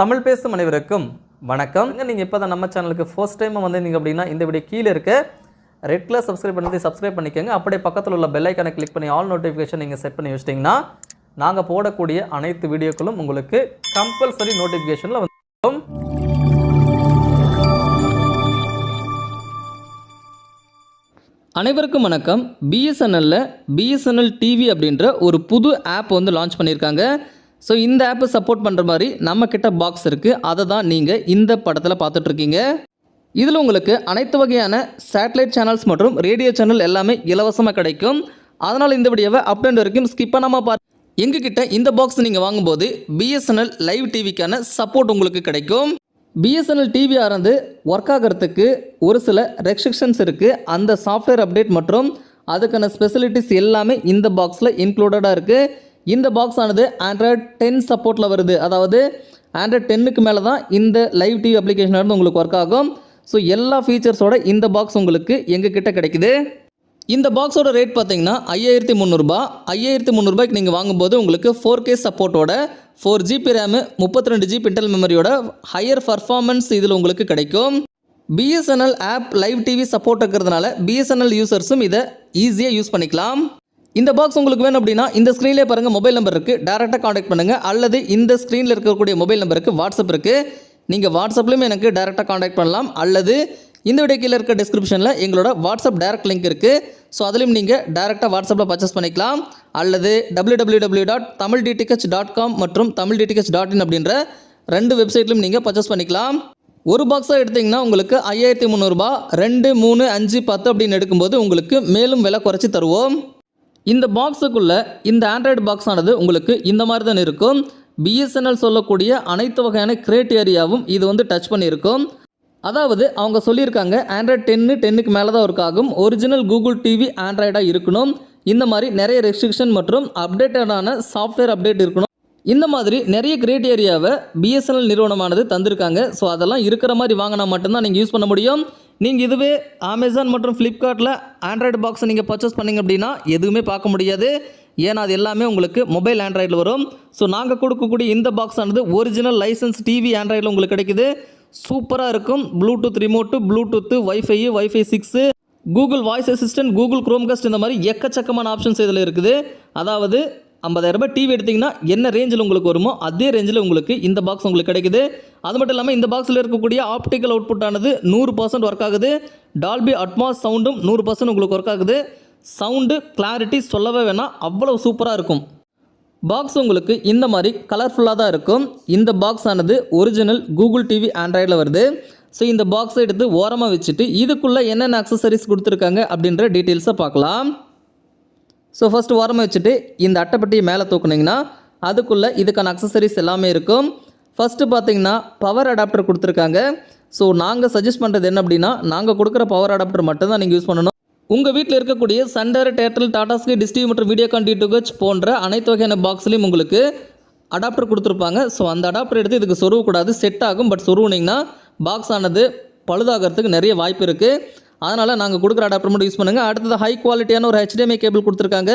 தமிழ் பேசும் அனைவருக்கும் வணக்கம். நீங்கள் இப்போ தான் நம்ம சேனலுக்கு ஃபர்ஸ்ட் டைம் வந்திருந்தீங்க அப்படின்னா இந்த வீடியோ கீழே இருக்க ரெட் கலர் சப்ஸ்கிரைப் பண்ணி சப்ஸ்கிரைப் பண்ணிக்கோங்க. அப்படியே பக்கத்தில் உள்ள பெல் ஐக்கானை கிளிக் பண்ணி ஆல் நோட்டிஃபிகேஷன் நீங்கள் செட் பண்ணி வச்சிட்டிங்கன்னா நாங்கள் போடக்கூடிய அனைத்து வீடியோக்களும் உங்களுக்கு கம்பல்சரி நோட்டிஃபிகேஷனில் வந்துடும் அனைவருக்கும் வணக்கம். பிஎஸ்என்எல்ல பிஎஸ்என்எல் டிவி அப்படின்ற ஒரு புது ஆப் வந்து லான்ச் பண்ணியிருக்காங்க. ஸோ இந்த ஆப்பை சப்போர்ட் பண்ணுற மாதிரி நம்ம கிட்ட பாக்ஸ் இருக்குது அதை தான் நீங்கள் இந்த படத்தில் பார்த்துட்ருக்கீங்க. இதில் உங்களுக்கு அனைத்து வகையான சேட்டலைட் சேனல்ஸ் மற்றும் ரேடியோ சேனல் எல்லாமே இலவசமாக கிடைக்கும். அதனால் இந்த வீடியோவை அப் அண்ட் வரைக்கும் ஸ்கிப் பண்ணாமல் பார். எங்ககிட்ட இந்த பாக்ஸ் நீங்கள் வாங்கும்போது பிஎஸ்என்எல் லைவ் டிவிக்கான சப்போர்ட் உங்களுக்கு கிடைக்கும். பிஎஸ்என்எல் டிவி ஆனது ஒர்க் ஆகிறதுக்கு ஒரு சில ரெஸ்ட்ரிக்ஷன்ஸ் இருக்குது அந்த சாஃப்ட்வேர் அப்டேட் மற்றும் அதுக்கான ஸ்பெசிலிட்டிஸ் எல்லாமே இந்த பாக்ஸில் இன்க்ளூடடாக இருக்குது இந்த பாக்ஸ் ஆனது ஆண்ட்ராய்ட் டென் சப்போர்ட்டில் வருது. அதாவது ஆண்ட்ராய்ட் டென்னுக்கு மேலே தான் இந்த லைவ் டிவி அப்ளிகேஷன் உங்களுக்கு ஒர்க் ஆகும். ஸோ எல்லா ஃபீச்சர்ஸோட இந்த பாக்ஸ் உங்களுக்கு எங்கள் கிட்ட கிடைக்குது. இந்த பாக்ஸோட ரேட் பார்த்தீங்கன்னா ஐயாயிரத்தி முந்நூறுபா. ஐயாயிரத்தி முந்நூறுபாய்க்கு நீங்கள் வாங்கும்போது உங்களுக்கு ஃபோர் கே சப்போர்ட்டோட ஃபோர் ஜிபி ரேமு முப்பத்தி ரெண்டு ஜிபி இன்டர்னல் மெமரியோட ஹையர் பர்ஃபார்மன்ஸ் இதில் உங்களுக்கு கிடைக்கும். BSNL app live TV support இருக்கிறதுனால பிஎஸ்என்எல் யூசர்ஸும் இதை ஈஸியாக யூஸ் பண்ணிக்கலாம். இந்த பாக்ஸ் உங்களுக்கு வேணும் அப்படின்னா இந்த ஸ்க்ரீன்லேயே பாருங்கள் மொபைல் நம்பர் இருக்குது டேரெக்டாக காண்டாக்ட் பண்ணுங்கள் அல்லது இந்த ஸ்க்ரீனில் இருக்கக்கூடிய மொபைல் நம்பருக்கு வாட்ஸ்அப் இருக்குது நீங்கள் வாட்ஸ்அப்லேயும் எனக்கு டேரெக்டாக காண்டாக்ட் பண்ணலாம். அல்லது இந்த வீடியோ கீழே இருக்க டிஸ்கிரிப்ஷனில் எங்களோட வாட்ஸ்அப் டேரக்ட் லிங்க் இருக்குது ஸோ அதிலும் நீங்கள் டேரெக்டாக வாட்ஸ்அப்பில் பர்ச்சேஸ் பண்ணிக்கலாம். அல்லது W dot Tamil DTH dot com மற்றும் தமிழ் டிடிஹெச் டாட் இன் அப்படின்ற ரெண்டு வெப்சைட்லையும் நீங்கள் பர்ச்சேஸ் பண்ணிக்கலாம். ஒரு பாக்ஸாக எடுத்திங்கன்னா உங்களுக்கு ஐயாயிரத்தி முந்நூறுபா ரெண்டு மூணு அஞ்சு பத்து அப்படின்னு எடுக்கும்போது உங்களுக்கு மேலும் விலை குறைச்சி தருவோம். இந்த பாக்ஸுக்குள்ளே இந்த ஆண்ட்ராய்டு பாக்ஸ் ஆனது உங்களுக்கு இந்த மாதிரி தான் இருக்கும் பிஎஸ்என்எல் சொல்லக்கூடிய அனைத்து வகையான கிரேட்டேரியாவும் இது வந்து டச் பண்ணியிருக்கும். அதாவது அவங்க சொல்லியிருக்காங்க ஆண்ட்ராய்ட் டென்னு டென்னுக்கு மேலே தான் ஒர்க் ஆகும். ஒரிஜினல் கூகுள் டிவி ஆண்ட்ராய்டாக இருக்கணும். இந்த மாதிரி நிறைய ரெஸ்ட்ரிக்ஷன் மற்றும் அப்டேட்டடான சாஃப்ட்வேர் அப்டேட் இருக்கணும். இந்த மாதிரி நிறைய கிரேட்டேரியாவை பிஎஸ்என்எல் நிறுவனமானது தந்திருக்காங்க. ஸோ அதெல்லாம் இருக்கிற மாதிரி வாங்கினா மட்டும்தான் நீங்கள் யூஸ் பண்ண முடியும். நீங்கள் இதுவே அமேசான் மற்றும் ஃப்ளிப்கார்ட்டில் ஆண்ட்ராய்டு பாக்ஸை நீங்கள் பர்ச்சேஸ் பண்ணிங்க அப்படின்னா எதுவுமே பார்க்க முடியாது. ஏன்னா அது எல்லாமே உங்களுக்கு மொபைல் ஆண்ட்ராய்டில் வரும். ஸோ நாங்கள் கொடுக்கக்கூடிய இந்த பாக்ஸ் ஆனது ஒரிஜினல் லைசன்ஸ் டிவி ஆண்ட்ராய்டில் உங்களுக்கு கிடைக்குது. சூப்பராக இருக்கும். Bluetooth remote Bluetooth wifi wifi six Google voice assistant Google Chromecast இந்த மாதிரி எக்கச்சக்கமான ஆப்ஷன்ஸ் இதில் இருக்குது. அதாவது 50000 ரூபாய் டிவி எடுத்திங்கன்னா என்ன ரேஞ்சில் உங்களுக்கு வருமோ அதே ரேஞ்சில் உங்களுக்கு இந்த பாக்ஸ் உங்களுக்கு கிடைக்குது. அது மட்டும் இல்லாமல் இந்த பாக்ஸில் இருக்கக்கூடிய ஆப்டிக்கல் அவுட்புட் ஆனது நூறு பர்சன்ட் ஒர்க் ஆகுது. டால்பி அட்மாஸ் சவுண்டும் நூறு பர்சன்ட் உங்களுக்கு ஒர்க் ஆகுது. சவுண்டு கிளாரிட்டி சொல்லவே வேணாம் அவ்வளோ சூப்பராக இருக்கும். பாக்ஸ் உங்களுக்கு இந்த மாதிரி கலர்ஃபுல்லாக தான் இருக்கும். இந்த பாக்ஸ் ஆனது ஒரிஜினல் கூகுள் டிவி ஆண்ட்ராய்டில் வருது. ஸோ இந்த பாக்ஸை எடுத்து ஓரமாக வச்சுட்டு இதுக்குள்ளே என்னென்ன அக்சசரிஸ் கொடுத்துருக்காங்க அப்படின்ற டீட்டெயில்ஸை பார்க்கலாம். ஸோ ஃபஸ்ட்டு ஓரமாக வச்சுட்டு இந்த அட்டைப்பட்டியை மேலே தூக்குனீங்கன்னா அதுக்குள்ளே இதுக்கான அக்சசரிஸ் எல்லாமே இருக்கும். ஃபஸ்ட்டு பார்த்தீங்கன்னா பவர் அடாப்டர் கொடுத்துருக்காங்க. ஸோ நாங்கள் சஜஸ்ட் பண்ணுறது என்ன அப்படின்னா நாங்கள் கொடுக்குற பவர் அடாப்டர் மட்டும்தான் நீங்கள் யூஸ் பண்ணணும். உங்கள் வீட்டில் இருக்கக்கூடிய Sun Direct Tata Sky dish TV மற்றும் வீடியோகான் டிடிஹெச் போன்ற அனைத்து வகையான பாக்ஸ்லையும் உங்களுக்கு அடாப்டர் கொடுத்துருப்பாங்க. ஸோ அந்த அடாப்டர் எடுத்து இதுக்கு சொருவக்கூடாது செட் ஆகும். பட் சொருவுனிங்கன்னா பாக்ஸ் ஆனது பழுதாகிறதுக்கு நிறைய வாய்ப்பு இருக்குது அதனால் நாங்கள் கொடுக்குற அடாப்டர் மட்டும் யூஸ் பண்ணுங்கள் அடுத்தது ஹை குவாலிட்டியான ஒரு ஹெச்டிஎம்ஐ கேபிள் கொடுத்துருக்காங்க.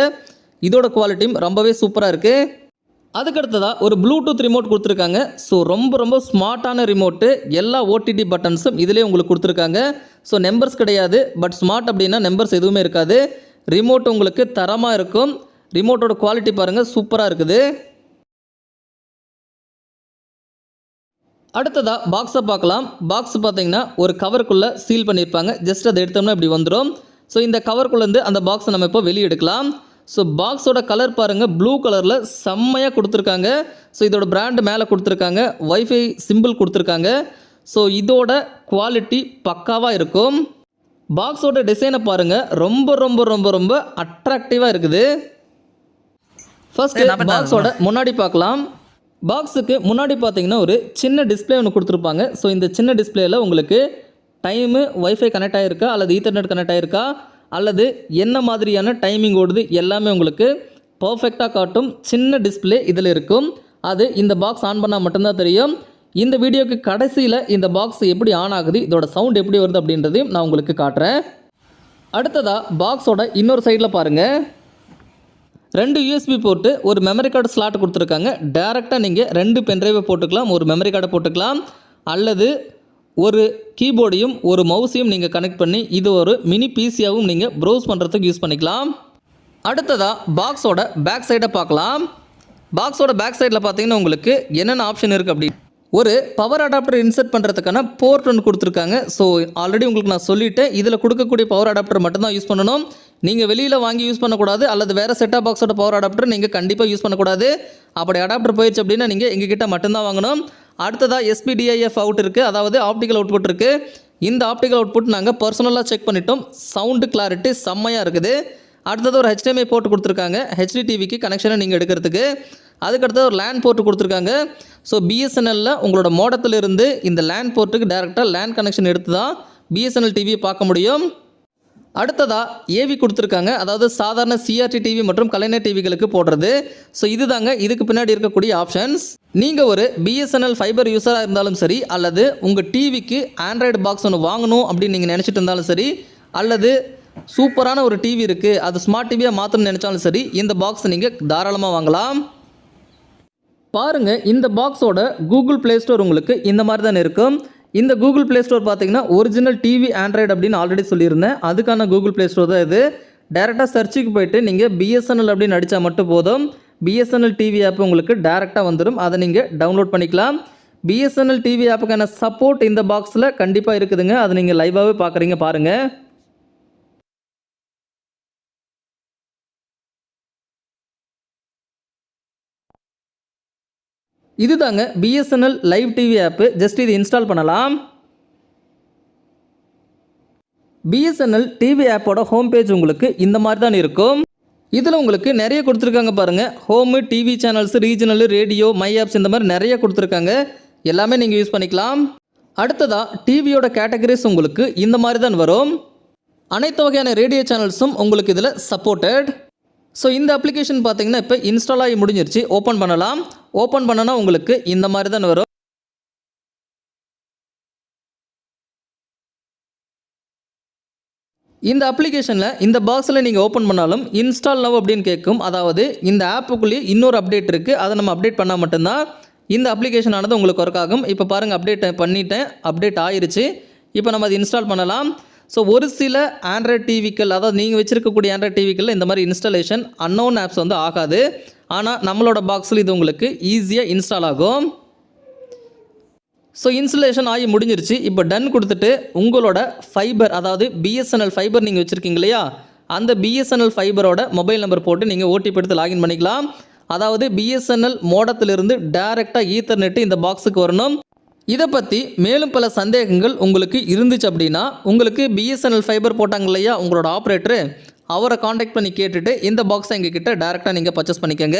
இதோட குவாலிட்டியும் ரொம்பவே சூப்பராக இருக்குது அதுக்கடுத்ததாக ஒரு ப்ளூடூத் ரிமோட் கொடுத்துருக்காங்க. ஸோ ரொம்ப ரொம்ப ஸ்மார்ட்டான ரிமோட்டு எல்லா ஓடிடி பட்டன்ஸும் இதிலே உங்களுக்கு கொடுத்துருக்காங்க. ஸோ நம்பர்ஸ் கிடையாது. பட் ஸ்மார்ட் அப்படின்னா நம்பர்ஸ் எதுவுமே இருக்காது. ரிமோட் உங்களுக்கு தரமாக இருக்கும். ரிமோட்டோட குவாலிட்டி பாருங்கள் சூப்பராக இருக்குது. அடுத்ததாக பாக்ஸை பார்க்கலாம். பாக்ஸ் பார்த்தீங்கன்னா ஒரு கவருக்குள்ளே சீல் பண்ணியிருப்பாங்க. ஜஸ்ட் அதை எடுத்தோம்னா இப்படி வந்துடும் ஸோ இந்த கவருக்குள்ளேருந்து அந்த பாக்ஸை நம்ம இப்போ வெளியே எடுக்கலாம். ஸோ பாக்ஸோட கலர் பாருங்கள் ப்ளூ கலரில் செம்மையாக கொடுத்துருக்காங்க. ஸோ இதோட பிராண்ட் மேலே கொடுத்துருக்காங்க. வைஃபை சிம்பிள் கொடுத்துருக்காங்க. ஸோ இதோட குவாலிட்டி பக்காவாக இருக்கும். பாக்ஸோட டிசைனை பாருங்கள் ரொம்ப ரொம்ப ரொம்ப ரொம்ப அட்ராக்டிவாக இருக்குது. ஃபர்ஸ்ட் பாக்ஸோட முன்னாடி பார்க்கலாம். பாக்ஸுக்கு முன்னாடி பார்த்தீங்கன்னா ஒரு சின்ன டிஸ்பிளே ஒன்று கொடுத்துருப்பாங்க. ஸோ இந்த சின்ன டிஸ்ப்ளேயில் உங்களுக்கு டைமு ஒய்ஃபை கனெக்ட் ஆகிருக்கா அல்லது ஈத்தர்நெட் கனெக்ட் ஆகிருக்கா அல்லது என்ன மாதிரியான டைமிங் ஓடுது? எல்லாமே உங்களுக்கு பர்ஃபெக்டாக காட்டும் சின்ன டிஸ்ப்ளே இதில் இருக்கும். அது இந்த பாக்ஸ் ஆன் பண்ணால் மட்டும்தான் தெரியும். இந்த வீடியோக்கு கடைசியில் இந்த பாக்ஸ் எப்படி ஆன் ஆகுது? இதோட சவுண்ட் எப்படி வருது அப்படின்றதையும் நான் உங்களுக்கு காட்டுறேன். அடுத்ததாக பாக்ஸோட இன்னொரு சைடில் பாருங்கள் ரெண்டு யூஎஸ்பி போட்டு ஒரு மெமரி கார்டு ஸ்லாட் கொடுத்துருக்காங்க. டேரெக்டாக நீங்கள் ரெண்டு பென்ட்ரைவை போட்டுக்கலாம் ஒரு மெமரி கார்டை போட்டுக்கலாம். அல்லது ஒரு கீபோர்டையும் ஒரு மவுஸையும் நீங்கள் கனெக்ட் பண்ணி இது ஒரு மினி பிசியாகவும் நீங்கள் ப்ரௌஸ் பண்ணுறதுக்கு யூஸ் பண்ணிக்கலாம். அடுத்ததாக பாக்ஸோட பேக் சைடை பார்க்கலாம். பாக்ஸோட பேக் சைடில் பார்த்தீங்கன்னா உங்களுக்கு என்னென்ன ஆப்ஷன் இருக்குது அப்படி ஒரு பவர் அடாப்டர் இன்சர்ட் பண்ணுறதுக்கான போர்ட் ஒன்று கொடுத்துருக்காங்க. ஸோ ஆல்ரெடி உங்களுக்கு நான் சொல்லிவிட்டேன் இதில் கொடுக்கக்கூடிய பவர் அடாப்டர் மட்டும்தான் யூஸ் பண்ணணும். நீங்கள் வெளியில் வாங்கி யூஸ் பண்ணக்கூடாது. அல்லது வேறு செட்டாக பாக்ஸோட பவர் அடாப்டர் நீங்கள் கண்டிப்பாக யூஸ் பண்ணக்கூடாது. அப்படி அடாப்டர் போயிடுச்சு அப்படின்னா நீங்கள் எங்ககிட்ட மட்டும்தான் வாங்கணும். அடுத்ததாக எஸ்பிடிஐஎஃப் அவுட் இருக்குது அதாவது ஆப்டிக்கல் அவுட்புட் இருக்குது இந்த ஆப்டிக்கல் அவுட்புட் நாங்கள் பர்சனலாக செக் பண்ணிட்டோம். சவுண்டு கிளாரிட்டி செம்மையாக இருக்குது. அடுத்தது ஒரு ஹெச்டிஎம்ஐ போட்டு கொடுத்துருக்காங்க. ஹெச்டி டிவிக்கு கனெக்ஷனை நீங்கள் எடுக்கிறதுக்கு. அதுக்கடுத்து ஒரு லேண்ட் போர்ட்டு கொடுத்துருக்காங்க. ஸோ பிஎஸ்என்எல்ல உங்களோட மோடத்திலிருந்து இந்த லேண்ட் போர்ட்டுக்கு டேரெக்டாக லேண்ட் கனெக்ஷன் எடுத்து தான் பிஎஸ்என்எல் டிவியை பார்க்க முடியும். அடுத்ததாக ஏவி கொடுத்துருக்காங்க. அதாவது சாதாரண சிஆர்டி டிவி மற்றும் கலைஞர் டிவிகளுக்கு போடுறது. ஸோ இதுதாங்க. இதுக்கு பின்னாடி இருக்கக்கூடிய ஆப்ஷன்ஸ் நீங்கள் ஒரு பிஎஸ்என்எல் ஃபைபர் யூஸராக இருந்தாலும் சரி அல்லது உங்கள் டிவிக்கு ஆண்ட்ராய்டு பாக்ஸ் ஒன்று வாங்கணும் அப்படின்னு நீங்கள் நினச்சிட்டு இருந்தாலும் சரி அல்லது சூப்பரான ஒரு டிவி இருக்குது அது ஸ்மார்ட் டிவியாக மாற்றணும்னு நினச்சாலும் சரி இந்த பாக்ஸ் நீங்கள் தாராளமாக வாங்கலாம். பாருங்கள் இந்த பாக்ஸோட கூகுள் ப்ளே ஸ்டோர் உங்களுக்கு இந்த மாதிரி தான் இருக்கும் இந்த கூகுள் ப்ளே ஸ்டோர் பார்த்தீங்கன்னா ஒரிஜினல் டிவி ஆண்ட்ராய்டு அப்படின்னு ஆல்ரெடி சொல்லியிருந்தேன். அதுக்கான கூகுள் ப்ளே ஸ்டோர் தான் இது. டேரெக்டாக சர்ச்சுக்கு போயிட்டு நீங்கள் பிஎஸ்என்எல் அப்படின்னு அடித்தா மட்டும் போதும். பிஎஸ்என்எல் டிவி ஆப் உங்களுக்கு டேரெக்டாக வந்துடும் அதை நீங்கள் டவுன்லோட் பண்ணிக்கலாம். பிஎஸ்என்எல் டிவி ஆப்புக்கான சப்போர்ட் இந்த பாக்ஸில் கண்டிப்பாக இருக்குதுங்க. அதை நீங்கள் லைவாகவே பார்க்குறீங்க பாருங்கள் இது தாங்க BSNL live TV app just இது இன்ஸ்டால் பண்ணலாம். பிஎஸ்என்எல் டிவி ஆப்போட ஹோம் பேஜ் உங்களுக்கு இந்த மாதிரி தான் இருக்கும். இதில் உங்களுக்கு நிறைய கொடுத்துருக்காங்க பாருங்கள் home TV channels regional radio my apps இந்த மாதிரி நிறைய கொடுத்துருக்காங்க. எல்லாமே நீங்கள் யூஸ் பண்ணிக்கலாம். அடுத்ததாக டிவியோட கேட்டகரிஸ் உங்களுக்கு இந்த மாதிரி தான் வரும். அனைத்து வகையான ரேடியோ சேனல்ஸும் உங்களுக்கு இதில் சப்போர்ட்டட் ஸோ இந்த அப்ளிகேஷன் பார்த்தீங்கன்னா இப்போ இன்ஸ்டால் ஆகி முடிஞ்சிருச்சு. ஓப்பன் பண்ணலாம். ஓப்பன் பண்ணனா உங்களுக்கு இந்த மாதிரி தான் வரும். இந்த அப்ளிகேஷனில் இந்த பாக்ஸில் நீங்கள் ஓப்பன் பண்ணாலும் இன்ஸ்டால் நவ் அப்படின்னு கேட்கும் அதாவது இந்த ஆப்புக்குள்ளேயே இன்னொரு அப்டேட் இருக்குது அதை நம்ம அப்டேட் பண்ணால் மட்டும்தான் இந்த அப்ளிகேஷன் ஆனது உங்களுக்கு ஒர்க் ஆகும். இப்போ பாருங்கள் அப்டேட் பண்ணிட்டேன். அப்டேட் ஆயிருச்சு. இப்போ நம்ம அதை இன்ஸ்டால் பண்ணலாம். ஸோ ஒரு சில ஆண்ட்ராய்ட் டிவிக்கள் அதாவது நீங்கள் வச்சிருக்கக்கூடிய ஆண்ட்ராய்ட் டிவிக்கள் இந்த மாதிரி இன்ஸ்டாலேஷன் அன்னோன் ஆப்ஸ் வந்து ஆகாது. ஆனால் நம்மளோட பாக்ஸில் இது உங்களுக்கு ஈஸியாக இன்ஸ்டால் ஆகும். ஸோ இன்ஸ்டலேஷன் ஆகி முடிஞ்சிருச்சு. இப்போ டன் கொடுத்துட்டு உங்களோட ஃபைபர் அதாவது பிஎஸ்என்எல் ஃபைபர் நீங்கள் வச்சுருக்கீங்க இல்லையா? அந்த பிஎஸ்என்எல் ஃபைபரோட மொபைல் நம்பர் போட்டு நீங்கள் ஓடிபி எடுத்து லாகின் பண்ணிக்கலாம். அதாவது பிஎஸ்என்எல் மோடத்திலிருந்து டேரெக்டாக ஈத்தர்நெட்டு இந்த பாக்ஸுக்கு வரணும். இதை பற்றி மேலும் பல சந்தேகங்கள் உங்களுக்கு இருந்துச்சு அப்படின்னா உங்களுக்கு பிஎஸ்என்எல் ஃபைபர் போட்டாங்க இல்லையா உங்களோட ஆப்ரேட்டரு அவரை காண்டாக்ட் பண்ணி கேட்டுட்டு இந்த பாக்ஸை எங்ககிட்ட டேரெக்டாக நீங்கள் பர்ச்சேஸ் பண்ணிக்கோங்க.